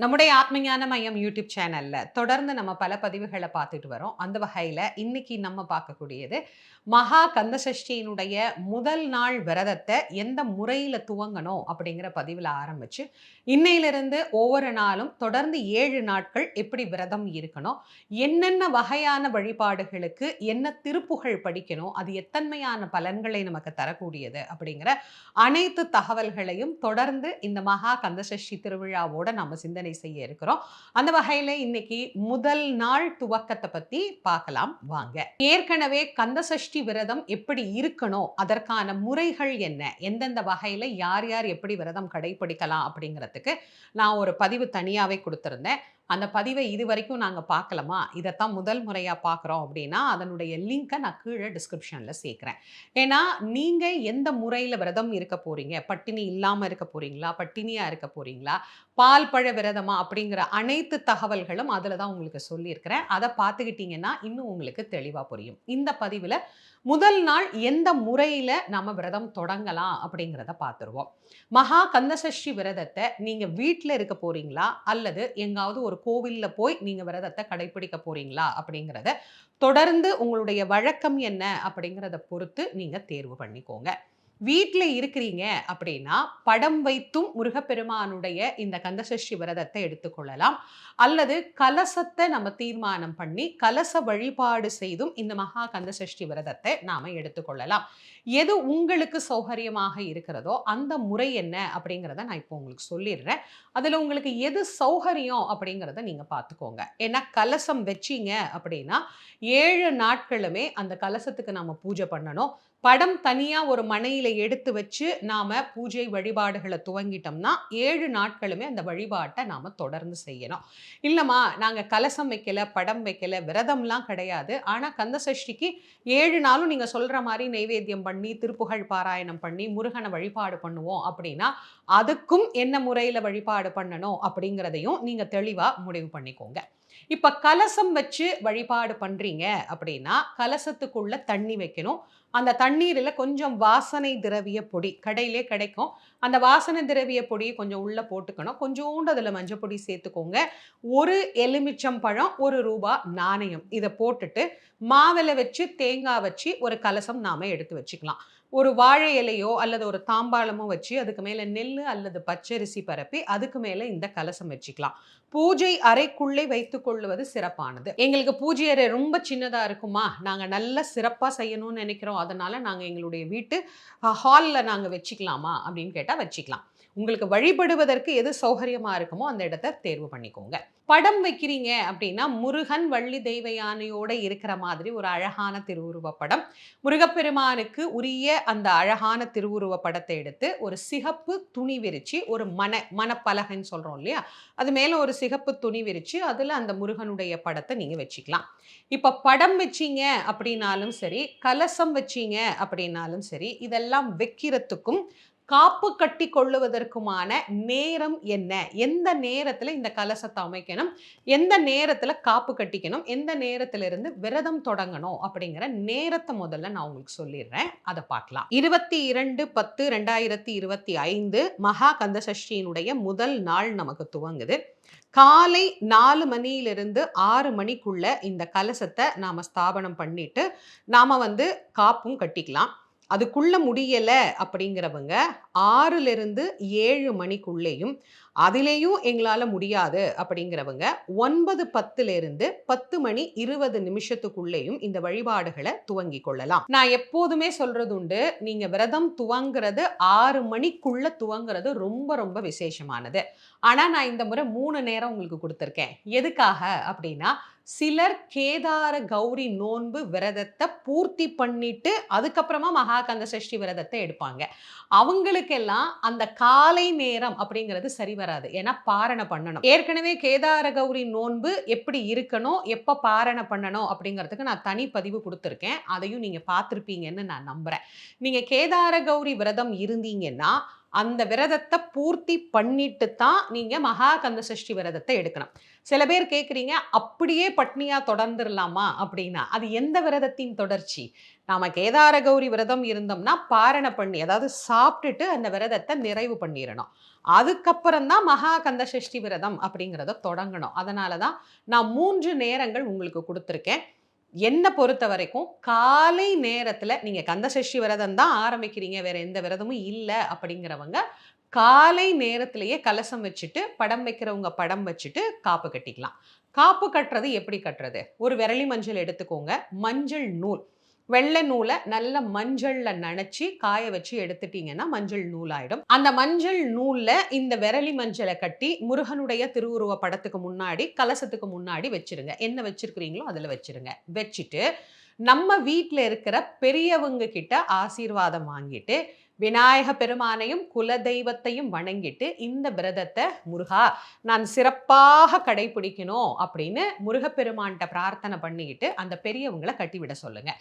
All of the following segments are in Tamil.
நம்முடைய ஆத்மஞான மையம் யூடியூப் சேனல்ல தொடர்ந்து நம்ம பல பதிவுகளை பார்த்துட்டு வரோம். அந்த வகையில இன்னைக்கு நம்ம பார்க்கக்கூடியது மகா கந்தசஷ்டியினுடைய முதல் நாள் விரதத்தை எந்த முறையில துவங்கணும் அப்படிங்கிற பதிவில் ஆரம்பிச்சு இன்னையிலிருந்து ஒவ்வொரு நாளும் தொடர்ந்து ஏழு நாட்கள் எப்படி விரதம் இருக்கணும் என்னென்ன வகையான வழிபாடுகளுக்கு என்ன திருப்புகழ் படிக்கணும் அது எத்தன்மையான பலன்களை நமக்கு தரக்கூடியது அப்படிங்கிற அனைத்து தகவல்களையும் தொடர்ந்து இந்த மகா கந்தசஷ்டி திருவிழாவோட நம்ம சிந்தனை செய்ய இருக்கிறோம். அந்த வகையில இன்னைக்கு முதல் நாள் துவக்கத்தை பத்தி பார்க்கலாம். வாங்க. ஏற்கனவே கந்தசஷ்டி விரதம் எப்படி இருக்கணும்? அதற்கான முறைகள் என்ன? எந்தெந்த வகையில யார் யார் எப்படி விரதம் கடைபிடிக்கலாம் அப்படிங்கிறதுக்கு நான் ஒரு பதிவு தனியாவே கொடுத்திருந்தேன். அந்த பதிவை இது வரைக்கும் நாங்கள் பார்க்கலாமா? இதைத்தான் முதல் முறையாக பார்க்குறோம் அப்படின்னா அதனுடைய லிங்கை நான் கீழே டிஸ்கிரிப்ஷனில் சேர்க்குறேன். ஏன்னா நீங்கள் எந்த முறையில் விரதம் இருக்க போகிறீங்க பட்டினி இல்லாமல் இருக்க போகிறீங்களா பட்டினியாக இருக்க போகிறீங்களா பால் பழ விரதமா? அப்படிங்கிற அனைத்து தகவல்களும் அதில் தான் உங்களுக்கு சொல்லியிருக்கிறேன். அதை பார்த்துக்கிட்டிங்கன்னா இன்னும் உங்களுக்கு தெளிவாக புரியும். இந்த பதிவில் முதல் நாள் எந்த முறையில் நம்ம விரதம் தொடங்கலாம் அப்படிங்கிறத பார்த்துருவோம். மகா கந்தசஷ்டி விரதத்தை நீங்கள் வீட்டில் இருக்க போகிறீங்களா அல்லது எங்காவது ஒரு கோவிலில் போய் நீங்கள் விரதத்தை கடைபிடிக்க போகிறீங்களா அப்படிங்கிறத தொடர்ந்து உங்களுடைய வழக்கம் என்ன அப்படிங்கிறத பொறுத்து நீங்கள் தேர்வு பண்ணிக்கோங்க. வீட்டில் இருக்கிறீங்க அப்படின்னா படம் வைத்தும் முருகப்பெருமானுடைய இந்த கந்தசஷ்டி விரதத்தை எடுத்துக்கொள்ளலாம். அல்லது கலசத்தை நம்ம தீர்மானம் பண்ணி கலச வழிபாடு செய்தும் இந்த மகா கந்தசஷ்டி விரதத்தை நாம் எடுத்துக்கொள்ளலாம். எது உங்களுக்கு சௌகரியமாக இருக்கிறதோ அந்த முறை என்ன அப்படிங்கிறத நான் இப்போ உங்களுக்கு சொல்லிடுறேன். அதில் உங்களுக்கு எது சௌகரியம் அப்படிங்கிறத நீங்கள் பார்த்துக்கோங்க. ஏன்னா கலசம் வச்சீங்க அப்படின்னா ஏழு நாட்களுமே அந்த கலசத்துக்கு நம்ம பூஜை பண்ணணும். படம் தனியாக ஒரு மனையில் எடுத்து வச்சு நாம் பூஜை வழிபாடுகளை துவங்கிட்டோம்னா ஏழு நாட்களுமே அந்த வழிபாட்டை நாம் தொடர்ந்து செய்யணும். இல்லைம்மா நாங்கள் கலசம் வைக்கல படம் வைக்கல விரதம்லாம் கிடையாது. ஆனால் கந்தசஷ்டிக்கு ஏழு நாளும் நீங்கள் சொல்கிற மாதிரி நைவேத்தியம் பண்ணி திருப்புகழ் பாராயணம் பண்ணி முருகனை வழிபாடு பண்ணுவோம் அப்படின்னா அதுக்கும் என்ன முறையில் வழிபாடு பண்ணணும் அப்படிங்கிறதையும் நீங்கள் தெளிவாக முடிவு பண்ணிக்கோங்க. இப்போ கலசம் வச்சு வழிபாடு பண்ணுறீங்க அப்படின்னா கலசத்துக்குள்ள தண்ணி வைக்கணும். அந்த தண்ணீரில் கொஞ்சம் வாசனை திரவிய பொடி கடையிலே கிடைக்கும். அந்த வாசனை திரவிய பொடியை கொஞ்சம் உள்ளே போட்டுக்கணும். கொஞ்சோண்டு அதில் மஞ்சள் பொடி சேர்த்துக்கோங்க. ஒரு எலுமிச்சம் பழம் ஒரு ரூபா நாணயம் இதை போட்டுட்டு மாவில் வச்சு தேங்காய் வச்சு ஒரு கலசம் நாம் எடுத்து வச்சுக்கலாம். ஒரு வாழை இலையோ அல்லது ஒரு தாம்பாளமோ வச்சு அதுக்கு மேலே நெல் அல்லது பச்சரிசி பரப்பி அதுக்கு மேலே இந்த கலசம் வச்சுக்கலாம். பூஜை அறைக்குள்ளே வைத்து கொள்வது சிறப்பானது. எங்களுக்கு பூஜை அறை ரொம்ப சின்னதாக இருக்குமா? நாங்கள் நல்ல சிறப்பாக செய்யணும்னு நினைக்கிறோம். அதனால் நாங்கள் எங்களுடைய வீட்டு ஹாலில் நாங்கள் வச்சுக்கலாமா அப்படின்னு கேட்டால் வச்சுக்கலாம். உங்களுக்கு வழிபடுவதற்கு எது சௌகரியமாக இருக்குமோ அந்த இடத்த தேர்வு பண்ணிக்கோங்க. படம் வைக்கிறீங்க அப்படின்னா முருகன் வள்ளி தெய்வ யானையோட இருக்கிற மாதிரி ஒரு அழகான திருவுருவ படம். முருகப்பெருமானுக்கு உரிய அந்த அழகான திருவுருவ படத்தை எடுத்து ஒரு சிகப்பு துணி விரிச்சு ஒரு மன மனப்பலகைன்னு சொல்கிறோம் இல்லையா? அது மேலே ஒரு சிகப்பு துணி விரிச்சு அதில் அந்த முருகனுடைய படத்தை நீங்கள் வச்சுக்கலாம். இப்போ படம் வச்சீங்க அப்படின்னாலும் சரி கலசம் வச்சீங்க அப்படின்னாலும் சரி இதெல்லாம் வைக்கிறதுக்கும் காப்பு கட்டி கொள்ளுவதற்குமான நேரம் என்ன? எந்த நேரத்தில் இந்த கலசத்தை அமைக்கணும்? எந்த நேரத்தில் காப்பு கட்டிக்கணும்? எந்த நேரத்திலிருந்து விரதம் தொடங்கணும்? அப்படிங்கிற நேரத்தை முதல்ல நான் உங்களுக்கு சொல்லிடுறேன். அதை பார்க்கலாம். இருபத்தி இரண்டு பத்து ரெண்டாயிரத்தி இருபத்தி ஐந்து மகா கந்தசஷ்டியினுடைய முதல் நாள் நமக்கு துவங்குது. காலை நாலு மணியிலிருந்து ஆறு மணிக்குள்ள இந்த கலசத்தை நாம் ஸ்தாபனம் பண்ணிட்டு நாம் வந்து காப்பும் கட்டிக்கலாம். அதுக்குள்ள முடியல அப்படிங்கிறவங்க ஆறுலேருந்து ஏழு மணிக்குள்ளேயும் அதிலேயும் எங்களால் முடியாது அப்படிங்கிறவங்க ஒன்பது பத்துலேருந்து பத்து மணி இருபது நிமிஷத்துக்குள்ளேயும் இந்த வழிபாடுகளை துவங்கி கொள்ளலாம். நான் எப்போதுமே சொல்றது உண்டு நீங்கள் விரதம் துவங்குறது ஆறு மணிக்குள்ள துவங்குறது ரொம்ப ரொம்ப விசேஷமானது. ஆனால் நான் இந்த முறை மூணு நேரம் உங்களுக்கு கொடுத்துருக்கேன். எதுக்காக அப்படின்னா சிலர் கேதார கௌரி நோன்பு விரதத்தை பூர்த்தி பண்ணிட்டு அதுக்கப்புறமா மகாகந்த சஷ்டி விரதத்தை எடுப்பாங்க. அவங்களுக்கெல்லாம் அந்த காலை நேரம் அப்படிங்கிறது சரி வராது. ஏன்னா பாரணை பண்ணணும். ஏற்கனவே கேதார கௌரி நோன்பு எப்படி இருக்கணும் எப்போ பாரணை பண்ணணும் அப்படிங்கிறதுக்கு நான் தனி பதிவு கொடுத்துருக்கேன். அதையும் நீங்கள் பார்த்துருப்பீங்கன்னு நான் நம்புகிறேன் நீங்கள் கேதார கௌரி விரதம் இருந்தீங்கன்னா அந்த விரதத்தை பூர்த்தி பண்ணிட்டு தான் நீங்கள் மகா கந்த சஷ்டி விரதத்தை எடுக்கணும். சில பேர் கேட்குறீங்க அப்படியே பட்னியாக தொடர்ந்துடலாமா அப்படின்னா அது எந்த விரதத்தின் தொடர்ச்சி? நாம் கேதார கௌரி விரதம் இருந்தோம்னா பாரண பண்ணி அதாவது சாப்பிட்டுட்டு அந்த விரதத்தை நிறைவு பண்ணிடணும் அதுக்கப்புறம் தான் மகா கந்த சஷ்டி விரதம் அப்படிங்கிறத தொடங்கணும். அதனால தான் நான் மூன்று நேரங்கள் உங்களுக்கு கொடுத்துருக்கேன். என்னை பொறுத்த வரைக்கும் காலை நேரத்தில் நீங்கள் கந்தசஷ்டி விரதம் தான் ஆரம்பிக்கிறீங்க வேற எந்த விரதமும் இல்லை அப்படிங்கிறவங்க காலை நேரத்திலேயே கலசம் வச்சுட்டு படம் வைக்கிறவங்க படம் வச்சுட்டு காப்பு கட்டிக்கலாம். காப்பு கட்டுறது எப்படி கட்டுறது? ஒரு விரலி மஞ்சள் எடுத்துக்கோங்க. மஞ்சள் நூல். வெள்ளை நூலை நல்ல மஞ்சள்ல நனைச்சி காய வச்சு எடுத்துட்டீங்கன்னா மஞ்சள் நூல் ஆயிடும் அந்த மஞ்சள் நூல்ல இந்த விரலி மஞ்சளை கட்டி முருகனுடைய திருவுருவ படத்துக்கு முன்னாடி கலசத்துக்கு முன்னாடி வச்சிருங்க. என்ன வச்சிருக்கிறீங்களோ அதுல வச்சிருங்க. வச்சுட்டு நம்ம வீட்டில் இருக்கிற பெரியவங்க கிட்ட ஆசீர்வாதம் வாங்கிட்டு விநாயக பெருமானையும் குலதெய்வத்தையும் வணங்கிட்டு இந்த விரதத்தை முருகா நான் சிறப்பாக கடைபிடிக்கணும் அப்படின்னு முருகப்பெருமான்கிட்ட பிரார்த்தனை பண்ணிக்கிட்டு அந்த பெரியவங்களை கட்டிவிட சொல்லுங்க.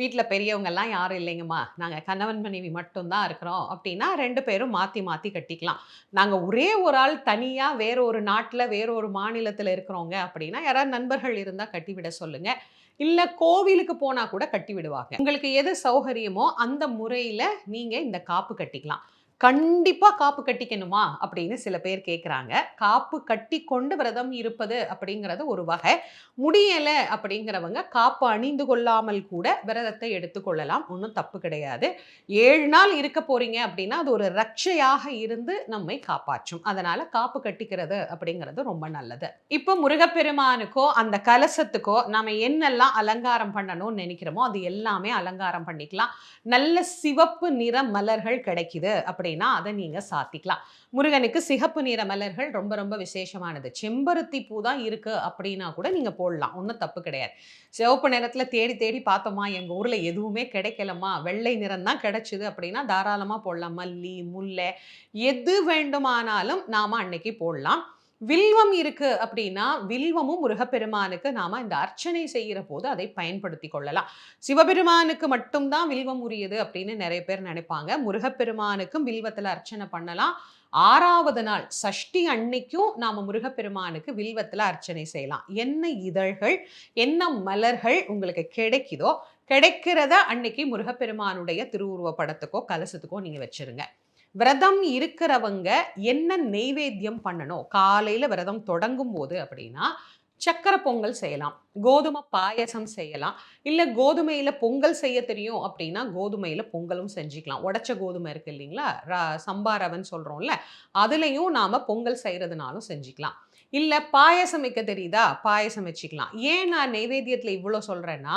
வீட்டில் பெரியவங்கெல்லாம் யாரும் இல்லைங்கம்மா. நாங்கள் கணவன் மனைவி மட்டும்தான் இருக்கிறோம் அப்படின்னா ரெண்டு பேரும் மாற்றி மாற்றி கட்டிக்கலாம். நாங்கள் ஒரே ஒரு ஆள் தனியாக வேற ஒரு நாட்டில் வேற ஒரு மாநிலத்தில் இருக்கிறவங்க அப்படின்னா யாராவது நண்பர்கள் இருந்தால் கட்டிவிட சொல்லுங்கள் இல்ல கோவிலுக்கு போனா கூட கட்டி விடுவாங்க. உங்களுக்கு எது சௌகரியமோ அந்த முறையில நீங்க இந்த காப்பு கட்டிக்கலாம். கண்டிப்பா காப்பு கட்டிக்கணுமா? அப்படின்னு சில பேர் கேட்குறாங்க காப்பு கட்டி கொண்டு விரதம் இருப்பது அப்படிங்கிறது ஒரு வகை. முடியலை அப்படிங்கிறவங்க காப்பு அணிந்து கொள்ளாமல் கூட விரதத்தை எடுத்துக்கொள்ளலாம் ஒன்றும் தப்பு கிடையாது. ஏழு நாள் இருக்க போறீங்க அப்படின்னா அது ஒரு ரட்சையாக இருந்து நம்மை காப்பாற்றும். அதனால காப்பு கட்டிக்கிறது அப்படிங்கிறது ரொம்ப நல்லது. இப்போ முருகப்பெருமானுக்கோ அந்த கலசத்துக்கோ நாம என்னெல்லாம் அலங்காரம் பண்ணணும்னு நினைக்கிறோமோ அது எல்லாமே அலங்காரம் பண்ணிக்கலாம். நல்ல சிவப்பு நிற மலர்கள் கிடைக்குது இல்லைன்னா அதை நீங்க சாத்திக்கலாம். முருகனுக்கு சிகப்பு நிற மலர்கள் ரொம்ப ரொம்ப விசேஷமானது. செம்பருத்தி பூ தான் இருக்கு அப்படின்னா கூட நீங்க போடலாம். ஒன்றும் தப்பு கிடையாது. சிவப்பு நிறத்துல தேடி தேடி பார்த்தோமா? எங்க ஊர்ல எதுவுமே கிடைக்கலமா வெள்ளை நிறம் தான் கிடைச்சிது அப்படின்னா தாராளமாக போடலாம். மல்லி முல்லை எது வேண்டுமானாலும் நாம அன்னைக்கு போடலாம். வில்வம் இருக்கு அப்படின்னா வில்வமும் முருகப்பெருமானுக்கு நாம இந்த அர்ச்சனை செய்கிற போது அதை பயன்படுத்தி கொள்ளலாம். சிவபெருமானுக்கு மட்டும்தான் வில்வம் உரியது அப்படின்னு நிறைய பேர் நினைப்பாங்க. முருகப்பெருமானுக்கும் வில்வத்தில் அர்ச்சனை பண்ணலாம். ஆறாவது நாள் சஷ்டி அன்னைக்கும் நாம் முருகப்பெருமானுக்கு வில்வத்தில் அர்ச்சனை செய்யலாம். என்ன இதழ்கள் என்ன மலர்கள் உங்களுக்கு கிடைக்குதோ கிடைக்கிறத அன்னைக்கு முருகப்பெருமானுடைய திருவுருவ படத்துக்கோ கலசத்துக்கோ நீங்கள் வச்சுருங்க. விரதம் இருக்கிறவங்க என்ன நெய்வேத்தியம் பண்ணணும்? காலையில் விரதம் தொடங்கும் போது அப்படின்னா சக்கரை பொங்கல் செய்யலாம். கோதுமை பாயசம் செய்யலாம். இல்லை கோதுமையில் பொங்கல் செய்ய தெரியும் அப்படின்னா கோதுமையில் பொங்கலும் செஞ்சுக்கலாம். உடச்ச கோதுமை இருக்கு இல்லைங்களா? ர- சம்பா ரவன் சொல்கிறோம்ல அதுலேயும் நாம் பொங்கல் செய்கிறதுனாலும் செஞ்சுக்கலாம். இல்லை பாயசம் வைக்க தெரியுதா? பாயசம் வச்சுக்கலாம். ஏன் நான் நெய்வேத்தியத்தில் இவ்வளோ சொல்கிறேன்னா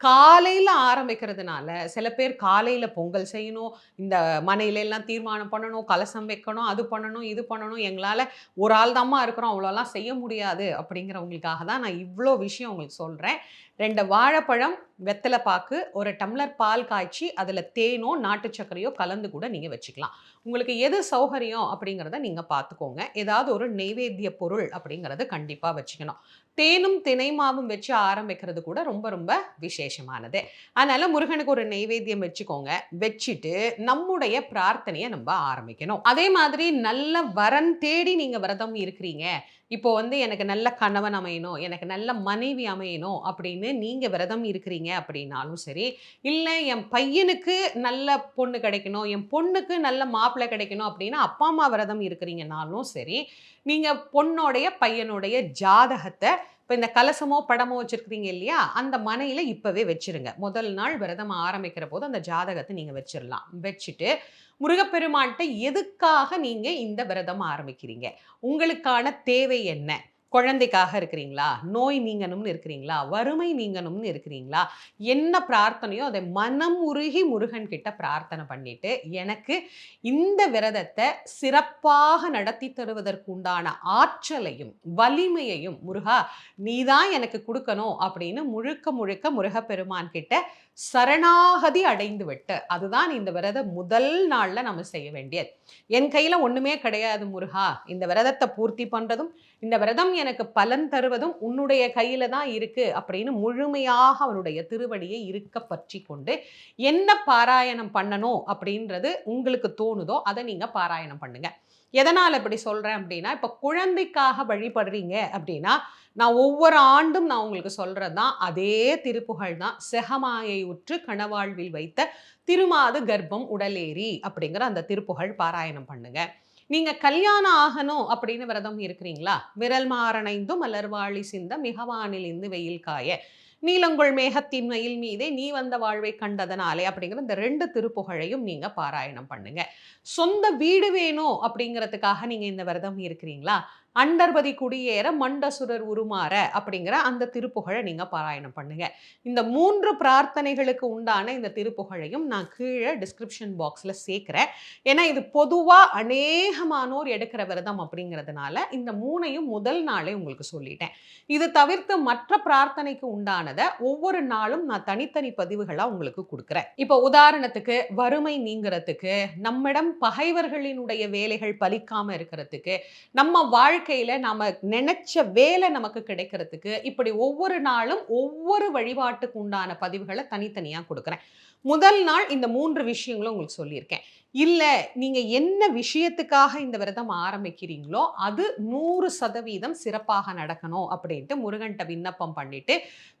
காலையில் ஆரம்பிக்கிறதுனால சில பேர் காலையில் பொங்கல் செய்யணும் இந்த மனையில எல்லாம் தீர்மானம் பண்ணணும் கலசம் வைக்கணும் அது பண்ணணும் இது பண்ணணும் எங்களால் ஒரு ஆள் தாம்மா இருக்கிறோம் அவ்வளோலாம் செய்ய முடியாது அப்படிங்கிறவங்களுக்காக தான் நான் இவ்வளோ விஷயம் உங்களுக்கு சொல்கிறேன் ரெண்டு வாழைப்பழம் வெத்தலை பாக்கு ஒரு டம்ளர் பால் காய்ச்சி அதில் தேனோ நாட்டு சர்க்கரையோ கலந்து கூட நீங்கள் வச்சுக்கலாம். உங்களுக்கு எது சௌகரியம் அப்படிங்கிறத நீங்கள் பார்த்துக்கோங்க ஏதாவது ஒரு நெய்வேத்திய பொருள் அப்படிங்கிறத கண்டிப்பாக வச்சுக்கணும். தேனும் தினைமாவும் வச்சு ஆரம்பிக்கிறது கூட ரொம்ப ரொம்ப விசேஷமானது. அதனால முருகனுக்கு ஒரு நெய்வேத்தியம் வச்சுக்கோங்க. வச்சுட்டு நம்முடைய பிரார்த்தனையை நம்ம ஆரம்பிக்கணும். அதே மாதிரி நல்ல வரன் தேடி நீங்க விரதம் இருக்கிறீங்க. இப்போ வந்து எனக்கு நல்ல கணவன் அமையணும் எனக்கு நல்ல மனைவி அமையணும் அப்படின்னு நீங்கள் விரதம் இருக்கிறீங்க அப்படின்னாலும் சரி இல்லை என் பையனுக்கு நல்ல பொண்ணு கிடைக்கணும் என் பொண்ணுக்கு நல்ல மாப்பிள்ளை கிடைக்கணும் அப்படின்னு அப்பா அம்மா விரதம் இருக்கிறீங்கனாலும் சரி நீங்கள் பொண்ணோடைய பையனுடைய ஜாதகத்தை இப்போ இந்த கலசமோ படமோ வச்சிருக்கிறீங்க இல்லையா? அந்த மனையில இப்பவே வச்சிருங்க. முதல் நாள் விரதம் ஆரம்பிக்கிற போது அந்த ஜாதகத்தை நீங்க வச்சிடலாம் வச்சுட்டு முருகப்பெருமான்கிட்ட எதுக்காக நீங்க இந்த விரதம் ஆரம்பிக்கிறீங்க? உங்களுக்கான தேவை என்ன? குழந்தைக்காக இருக்கிறீங்களா? நோய் நீங்கணும்னு இருக்கிறீங்களா? வறுமை நீங்கணும்னு இருக்கிறீங்களா? என்ன பிரார்த்தனையோ அதை மனம் உருகி முருகன் கிட்ட பிரார்த்தனை பண்ணிட்டு எனக்கு இந்த விரதத்தை சிறப்பாக நடத்தி தருவதற்கு உண்டான ஆற்றலையும் வலிமையையும் முருகா நீதான் எனக்கு கொடுக்கணும் அப்படின்னு முழுக்க முழுக்க முருகப்பெருமான் கிட்ட சரணாகதி அடைந்து விட்டு அதுதான் இந்த விரத முதல் நாளில் நம்ம செய்ய வேண்டியது. என் கையில் ஒன்றுமே கிடையாது முருகா. இந்த விரதத்தை பூர்த்தி பண்ணுறதும் இந்த விரதம் எனக்கு பலன் தருவதும் உன்னுடைய கையில் தான் இருக்குது அப்படின்னு முழுமையாக அவனுடைய திருவடியை இருக்க பற்றி கொண்டு என்ன பாராயணம் பண்ணணும் அப்படின்றது உங்களுக்கு தோணுதோ அதை நீங்கள் பாராயணம் பண்ணுங்கள் எதனால் இப்படி சொல்கிறேன் அப்படின்னா இப்போ குழந்தைக்காக வழிபடுறீங்க அப்படின்னா நான் ஒவ்வொரு ஆண்டும் நான் உங்களுக்கு சொல்கிறது தான் அதே திருப்புகழ் தான். செகமாயை உற்று கணவாழ்வில் வைத்த திருமாது கர்ப்பம் உடலேறி அப்படிங்கிற அந்த திருப்புகழ் பாராயணம் பண்ணுங்க. நீங்க கல்யாணம் ஆகணும் அப்படின்னு விரதம் இருக்கிறீங்களா? விரல் மாறணைந்தும் மலர்வாழி சிந்த மிகவானிலிருந்து வெயில் காய. நீலங்குள் மேகத்தின் மயில் மீதே நீ வந்த வாழ்வை கண்டதனாலே அப்படிங்கிற இந்த ரெண்டு திருப்புகழையும் நீங்க பாராயணம் பண்ணுங்க. சொந்த வீடு வேணும் அப்படிங்கிறதுக்காக நீங்க இந்த விரதம் இருக்கிறீங்களா? அண்டர்பதி குடியேற மண்டசுரர் உருமாற அப்படிங்கிற அந்த திருப்புகழை நீங்கள் பாராயணம் பண்ணுங்க. இந்த மூன்று பிரார்த்தனைகளுக்கு உண்டான இந்த திருப்புகழையும் நான் கீழே டிஸ்கிரிப்ஷன் பாக்ஸில் சேர்க்குறேன். ஏன்னா இது பொதுவாக அநேகமானோர் எடுக்கிற விரதம் அப்படிங்கிறதுனால இந்த மூணையும் முதல் நாளே உங்களுக்கு சொல்லிட்டேன். இது தவிர்த்து மற்ற பிரார்த்தனைக்கு உண்டானதை ஒவ்வொரு நாளும் நான் தனித்தனி பதிவுகளாக உங்களுக்கு கொடுக்குறேன். இப்போ உதாரணத்துக்கு வறுமை நீங்கிறதுக்கு நம்மிடம் பகைவர்களினுடைய வேலைகள் பலிக்காமல் இருக்கிறதுக்கு நம்ம வாழ்க்கை வாழ்க்கையில் நாம நினைச்ச வேலை நமக்கு கிடைக்கிறதுக்கு இப்படி ஒவ்வொரு நாளும் ஒவ்வொரு வழிபாட்டுக்கு உண்டான பதிவுகளை தனித்தனியா கொடுக்குறேன். முதல் நாள் இந்த மூன்று விஷயங்களும் உங்களுக்கு சொல்லியிருக்கேன். இல்லை நீங்கள் என்ன விஷயத்துக்காக இந்த விரதம் ஆரம்பிக்கிறீங்களோ அது நூறு சதவீதம் சிறப்பாக நடக்கணும் அப்படின்ட்டு முருகன்ட்ட விண்ணப்பம் பண்ணிட்டு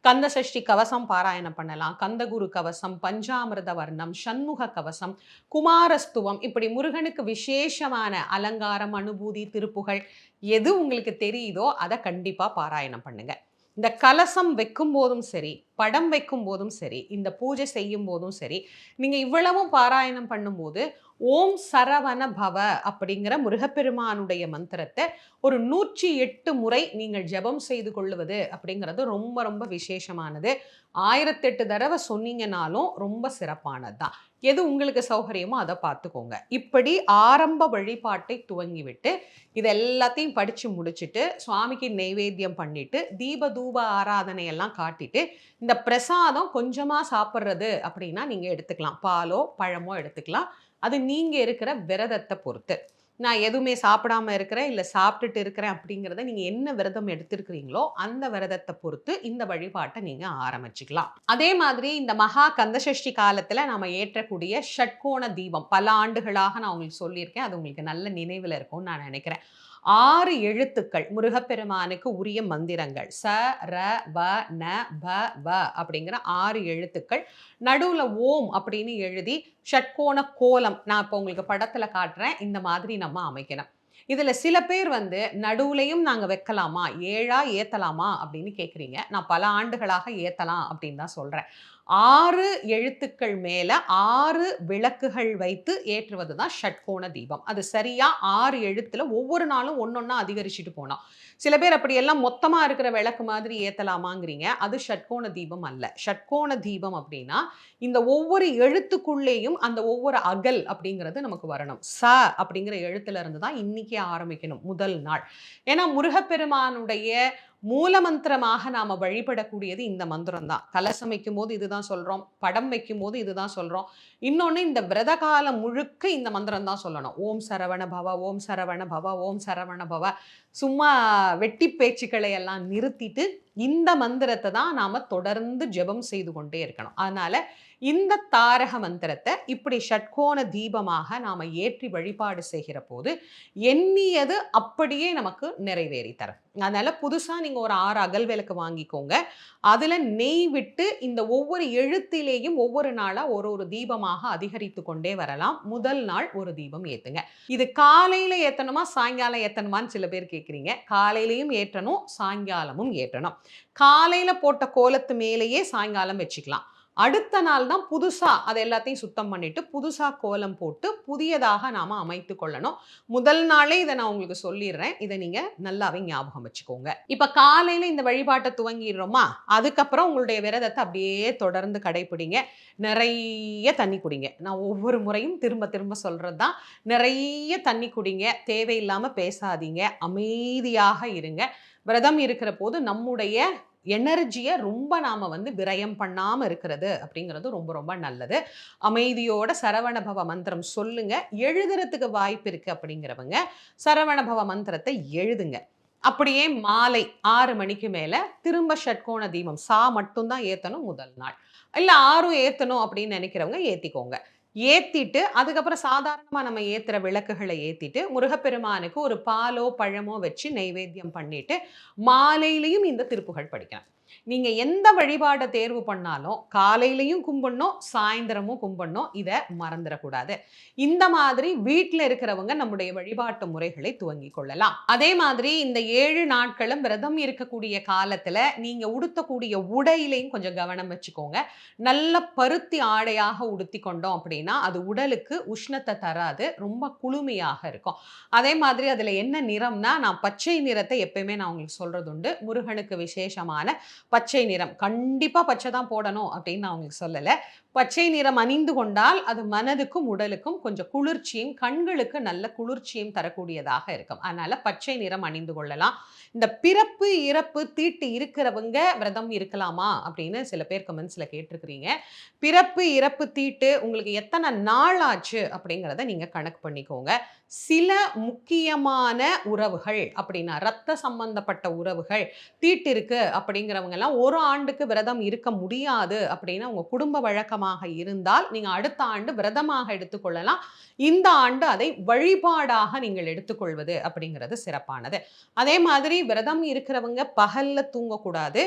கந்த சஷ்டி கவசம் பாராயணம் பண்ணலாம் கந்தகுரு கவசம் பஞ்சாமிரத வர்ணம் சண்முக கவசம் குமாரஸ்துவம் இப்படி முருகனுக்கு விசேஷமான அலங்காரம் அனுபூதி திருப்புகள் எது உங்களுக்கு தெரியுதோ அதை கண்டிப்பாக பாராயணம் பண்ணுங்கள் இந்த கலசம் வைக்கும் போதும் சரி படம் வைக்கும் போதும் சரி இந்த பூஜை செய்யும் போதும் சரி நீங்கள் இவ்வளவும் பாராயணம் பண்ணும்போது ஓம் சரவண பவ அப்படிங்கிற முருகப்பெருமானுடைய மந்திரத்தை ஒரு நூற்றி எட்டு முறை நீங்கள் ஜபம் செய்து கொள்வது அப்படிங்கிறது ரொம்ப ரொம்ப விசேஷமானது. ஆயிரத்தெட்டு தடவை சொன்னீங்கனாலும் ரொம்ப சிறப்பானது தான் எது உங்களுக்கு சௌகரியமோ அதை பார்த்துக்கோங்க. இப்படி ஆரம்ப வழிபாட்டை துவங்கிவிட்டு இது எல்லாத்தையும் படித்து முடிச்சுட்டு சுவாமிக்கு நைவேத்தியம் பண்ணிட்டு தீப தூப ஆராதனையெல்லாம் காட்டிட்டு இந்த பிரசாதம் கொஞ்சமாக சாப்பிட்றது அப்படின்னா நீங்கள் எடுத்துக்கலாம். பாலோ பழமோ எடுத்துக்கலாம். அது நீங்கள் இருக்கிற விரதத்தை பொறுத்து. நான் எதுவுமே சாப்பிடாம இருக்கிறேன் இல்லை சாப்பிட்டுட்டு இருக்கிறேன் அப்படிங்கிறத நீங்கள் என்ன விரதம் எடுத்திருக்கிறீங்களோ அந்த விரதத்தை பொறுத்து இந்த வழிபாட்டை நீங்கள் ஆரம்பிச்சுக்கலாம். அதே மாதிரி இந்த மகா கந்தசஷ்டி காலத்தில் நாம் ஏற்றக்கூடிய ஷட்கோண தீபம் பல ஆண்டுகளாக நான் உங்களுக்கு சொல்லியிருக்கேன். அது உங்களுக்கு நல்ல நினைவில் இருக்கும்னு நான் நினைக்கிறேன். ஆறு எழுத்துக்கள் முருகப்பெருமானுக்கு உரிய மந்திரங்கள். ச ர வ ந ப வ அப்படிங்கிற ஆறு எழுத்துக்கள். நடுவில் ஓம் அப்படின்னு எழுதி ஷட்கோண கோலம் நான் இப்போ உங்களுக்கு படத்தில் காட்டுறேன். இந்த மாதிரி நம்ம அமைக்கணும். இதில் சில பேர் வந்து நடுவுலையும் நாங்கள் வைக்கலாமா? ஏழா ஏற்றலாமா அப்படின்னு கேட்குறீங்க நான் பல ஆண்டுகளாக ஏற்றலாம் அப்படின்னு தான் சொல்கிறேன் ஆறு எழுத்துக்கள் மேலே ஆறு விளக்குகள் வைத்து ஏற்றுவது தான் ஷட்கோண தீபம். அது சரியாக ஆறு எழுத்தில் ஒவ்வொரு நாளும் ஒன்றொன்னா அதிகரிச்சுட்டு போனோம். சில பேர் அப்படியெல்லாம் மொத்தமாக இருக்கிற விளக்கு மாதிரி ஏற்றலாமாங்கிறீங்க அது ஷட்கோண தீபம் அல்ல. ஷட்கோண தீபம் அப்படின்னா இந்த ஒவ்வொரு எழுத்துக்குள்ளேயும் அந்த ஒவ்வொரு அகல் அப்படிங்கிறது நமக்கு வரணும். ச அப்படிங்கிற எழுத்துல இருந்து தான் இன்னைக்கே ஆரம்பிக்கணும் முதல் நாள். ஏன்னா முருகப்பெருமானுடைய மூலமந்திரமாக நாம் வழிபடக்கூடியது இந்த மந்திரம் தான் கலசம் வைக்கும் போது இதுதான் சொல்கிறோம் படம் வைக்கும் போது இதுதான் சொல்கிறோம் இன்னொன்று இந்த விரத காலம் முழுக்க இந்த மந்திரம் தான் சொல்லணும். ஓம் சரவண பவ ஓம் சரவண பவ ஓம் சரவண பவ. சும்மா வெட்டி பேச்சுக்களை எல்லாம் நிறுத்திட்டு இந்த மந்திரத்தை தான் நாம் தொடர்ந்து ஜெபம் செய்து கொண்டே இருக்கணும். அதனால் இந்த தாரக மந்திரத்தை இப்படி ஷட்கோண தீபமாக நாம் ஏற்றி வழிபாடு செய்கிற போது எண்ணியது அப்படியே நமக்கு நிறைவேறி தரும். அதனால் புதுசாக நீங்கள் ஒரு ஆறு அகல் விளக்கு வாங்கிக்கோங்க. அதில் நெய் விட்டு இந்த ஒவ்வொரு எழுத்திலேயும் ஒவ்வொரு நாளாக ஒரு ஒரு தீபமாக அதிகரித்து கொண்டே வரலாம். முதல் நாள் ஒரு தீபம் ஏற்றுங்க இது காலையில் ஏற்றணுமா சாயங்காலம் ஏற்றணுமான்னு சில பேர் கேட்குறீங்க காலையிலையும் ஏற்றணும் சாயங்காலமும் ஏற்றணும். காலையில் போட்ட கோலத்து மேலேயே சாயங்காலம் வச்சுக்கலாம். அடுத்த நாள் தான் புதுசாக அதை எல்லாத்தையும் சுத்தம் பண்ணிட்டு புதுசாக கோலம் போட்டு புதியதாக நாம் அமைத்து கொள்ளணும். முதல் நாளே இதை நான் உங்களுக்கு சொல்லிடுறேன். இதை நீங்கள் நல்லாவே ஞாபகம் வச்சுக்கோங்க. இப்போ காலையில் இந்த வழிபாட்டை துவங்கிடுறோமா? அதுக்கப்புறம் உங்களுடைய விரதத்தை அப்படியே தொடர்ந்து கடைப்பிடிங்க நிறைய தண்ணி குடிங்க. நான் ஒவ்வொரு முறையும் திரும்ப திரும்ப சொல்கிறது தான் நிறைய தண்ணி குடிங்க. தேவையில்லாமல் பேசாதீங்க. அமைதியாக இருங்க. விரதம் இருக்கிற போது நம்முடைய எனர்ஜியை ரொம்ப நாம் வந்து விரயம் பண்ணாமல் இருக்கிறது அப்படிங்கிறது ரொம்ப ரொம்ப நல்லது. அமைதியோட சரவணபவ மந்திரம் சொல்லுங்க. எழுதுறதுக்கு வாய்ப்பு இருக்குது அப்படிங்கிறவங்க சரவணபவ மந்திரத்தை எழுதுங்க. அப்படியே மாலை ஆறு மணிக்கு மேலே திரும்ப ஷட்கோண தீபம் சா மட்டும்தான் ஏற்றணும் முதல் நாள். இல்லை ஆறும் ஏற்றணும் அப்படின்னு நினைக்கிறவங்க ஏற்றிக்கோங்க ஏத்திட்டு அதுக்கப்புறம் சாதாரணமா நம்ம ஏத்துற விளக்குகளை ஏத்திட்டு முருகப்பெருமானுக்கு ஒரு பாலோ பழமோ வச்சு நைவேத்தியம் பண்ணிட்டு மாலையிலையும் இந்த திருப்புகள் படிக்கலாம். நீங்க எந்த வழிபாடை தேர்வு பண்ணாலும் காலையிலையும் கும்பிடணும் சாயந்தரமும் கும்பிடணும். இதை மறந்துடக்கூடாது. இந்த மாதிரி வீட்டில் இருக்கிறவங்க நம்முடைய வழிபாட்டு முறைகளை துவங்கி கொள்ளலாம். அதே மாதிரி இந்த ஏழு நாட்களும் விரதம் இருக்கக்கூடிய காலத்துல நீங்க உடுத்தக்கூடிய உடையிலையும் கொஞ்சம் கவனம் வச்சுக்கோங்க. நல்ல பருத்தி ஆடையாக உடுத்தி கொண்டோம் அப்படின்னா அது உடலுக்கு உஷ்ணத்தை தராது ரொம்ப குளுமையாக இருக்கும். அதே மாதிரி அதுல என்ன நிறம்னா நான் பச்சை நிறத்தை எப்பயுமே நான் உங்களுக்கு சொல்றது உண்டு முருகனுக்கு விசேஷமான பச்சை நிறம். கண்டிப்பாக பச்சை தான் போடணும் அப்படின்னு நான் உங்களுக்கு சொல்லலை. பச்சை நிறம் அணிந்து கொண்டால் அது மனதுக்கும் உடலுக்கும் கொஞ்சம் குளிர்ச்சியும் கண்களுக்கு நல்ல குளிர்ச்சியும் தரக்கூடியதாக இருக்கும். அதனால பச்சை நிறம் அணிந்து கொள்ளலாம். இந்த பிறப்பு இறப்பு தீட்டு இருக்கிறவங்க விரதம் இருக்கலாமா அப்படின்னு சில பேர் கமெண்ட்ஸில் கேட்டிருக்கிறீங்க. பிறப்பு இறப்பு தீட்டு உங்களுக்கு எத்தனை நாள் ஆச்சு அப்படிங்கிறத நீங்கள் கணக்கு பண்ணிக்கோங்க. சில முக்கியமான உறவுகள் அப்படின்னா ரத்த சம்பந்தப்பட்ட உறவுகள் தீட்டு இருக்கு அப்படிங்கிறவங்கெல்லாம் ஒரு ஆண்டுக்கு விரதம் இருக்க முடியாது அப்படின்னு அவங்க குடும்ப வழக்கம் விரதமாக இருந்தால் நீங்க அடுத்த ஆண்டு விரதமாக எடுத்துக்கொள்ளலாம். இந்த ஆண்டு அதை வழிபாடாக நீங்கள் எடுத்துக்கொள்வது அப்படிங்கிறது சிறப்பானது. அதே மாதிரி விரதம் இருக்கிறவங்க பகல்ல தூங்கக்கூடாது.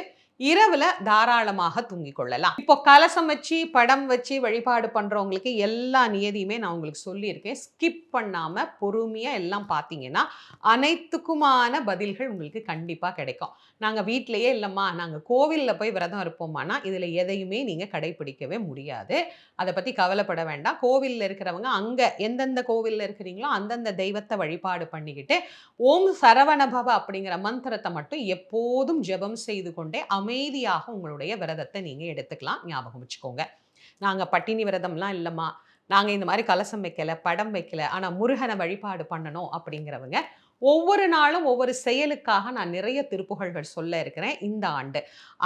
இரவுல தாராளமாக தூங்கிக் கொள்ளலாம். இப்போ கலசம் வச்சு படம் வச்சு வழிபாடு பண்றவங்களுக்கு எல்லா நியதியுமே நான் உங்களுக்கு சொல்லியிருக்கேன். ஸ்கிப் பண்ணாம பொறுமையா எல்லாம் பார்த்தீங்கன்னா அனைத்துக்குமான பதில்கள் உங்களுக்கு கண்டிப்பா கிடைக்கும். நாங்க வீட்டிலையே இல்லைம்மா நாங்க கோவில்ல போய் விரதம் இருப்போம்மானா இதுல எதையுமே நீங்க கடைபிடிக்கவே முடியாது. அதை பத்தி கவலைப்பட வேண்டாம். கோவில்ல இருக்கிறவங்க அங்க எந்தெந்த கோவில்ல இருக்கிறீங்களோ அந்தந்த தெய்வத்தை வழிபாடு பண்ணிக்கிட்டு ஓம் சரவணபவ அப்படிங்கிற மந்திரத்தை மட்டும் எப்போதும் ஜெபம் செய்து கொண்டே அமைதியாக உங்களுடைய விரதத்தை நீங்கள் எடுத்துக்கலாம். ஞாபகம் வச்சுக்கோங்க. நாங்கள் பட்டினி விரதம்லாம் இல்லைம்மா. நாங்கள் இந்த மாதிரி கலசம் வைக்கல படம் வைக்கல ஆனால் முருகனை வழிபாடு பண்ணணும் அப்படிங்கிறவங்க ஒவ்வொரு நாளும் ஒவ்வொரு செயலுக்காக நான் நிறைய திருப்புகழ்கள் சொல்ல இருக்கிறேன் இந்த ஆண்டு.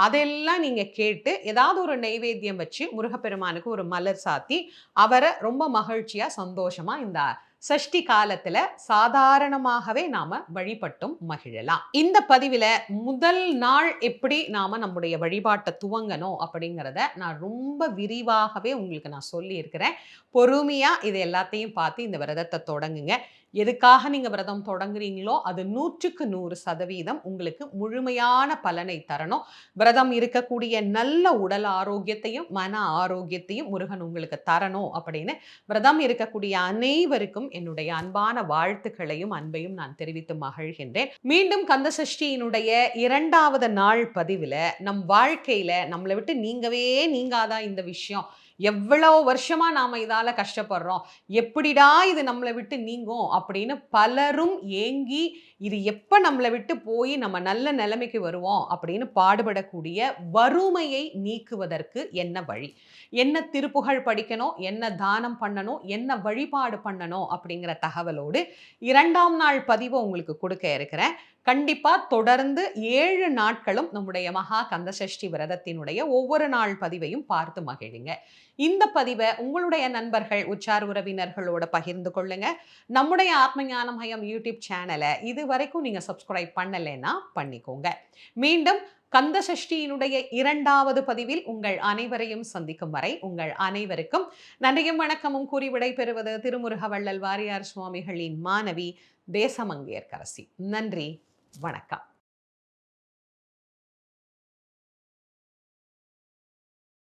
அதெல்லாம் நீங்கள் கேட்டு ஏதாவது ஒரு நைவேத்தியம் வச்சு முருகப்பெருமானுக்கு ஒரு மலர் சாத்தி அவரை ரொம்ப மகிழ்ச்சியாக சந்தோஷமாக இந்த சஷ்டி காலத்துல சாதாரணமாகவே நாம வழிபட்டும் மகிழலாம். இந்த பதிவில் முதல் நாள் எப்படி நாம நம்முடைய வழிபாட்டை துவங்கணும் அப்படிங்கிறத நான் ரொம்ப விரிவாகவே உங்களுக்கு நான் சொல்லியிருக்கிறேன். பொறுமையா இது எல்லாத்தையும் பார்த்து இந்த விரதத்தை தொடங்குங்க. எதுக்காக நீங்கள் விரதம் தொடங்குறீங்களோ அது நூற்றுக்கு நூறு சதவீதம் உங்களுக்கு முழுமையான பலனை தரணும். விரதம் இருக்கக்கூடிய நல்ல உடல் ஆரோக்கியத்தையும் மன ஆரோக்கியத்தையும் முருகன் உங்களுக்கு தரணும் அப்படின்னு. விரதம் இருக்கக்கூடிய அனைவருக்கும் என்னுடைய அன்பான வாழ்த்துக்களையும் அன்பையும் நான் தெரிவித்து மகிழ்கின்றேன். மீண்டும் கந்த சஷ்டியினுடைய இரண்டாவது நாள் பதிவில் நம் வாழ்க்கையில நம்மளை விட்டு நீங்கவே நீங்காதான் இந்த விஷயம்? எவ்வளோ வருஷமா நாம இதால கஷ்டப்படுறோம்? எப்படிடா இது நம்மளை விட்டு நீங்கும்? அப்படின்னு பலரும் ஏங்கி இது எப்போ நம்மளை விட்டு போய் நம்ம நல்ல நிலைமைக்கு வருவோம்? அப்படின்னு பாடுபடக்கூடிய வறுமையை நீக்குவதற்கு என்ன வழி? என்ன திருப்புகழ் படிக்கணும் என்ன தானம் பண்ணணும் என்ன வழிபாடு பண்ணணும் அப்படிங்கிற தகவலோடு இரண்டாம் நாள் பதிவை உங்களுக்கு கொடுக்க இருக்கிறேன். கண்டிப்பாக தொடர்ந்து ஏழு நாட்களும் நம்முடைய மகா கந்தசஷ்டி விரதத்தினுடைய ஒவ்வொரு நாள் பதிவையும் பார்த்து மகிழுங்க. இந்த பதிவை உங்களுடைய நண்பர்கள் உச்சார் உறவினர்களோட பகிர்ந்து கொள்ளுங்க. நம்முடைய ஆத்ம மயம் யூடியூப் சேனலை இது வரைக்கும் நீங்க சப்ஸ்கிரைப் பண்ணலைன்னா பண்ணிக்கோங்க. மீண்டும் கந்த சஷ்டியினுடைய இரண்டாவது பதிவில் உங்கள் அனைவரையும் சந்திக்கும் வரை உங்கள் அனைவருக்கும் நன்றியும் வணக்கமும் கூறி விடைபெறுவது திருமுருக வள்ளல் வாரியார் சுவாமிகளின் மாணவி தேசமங்கேற்கரசி நன்றி வணக்கம்.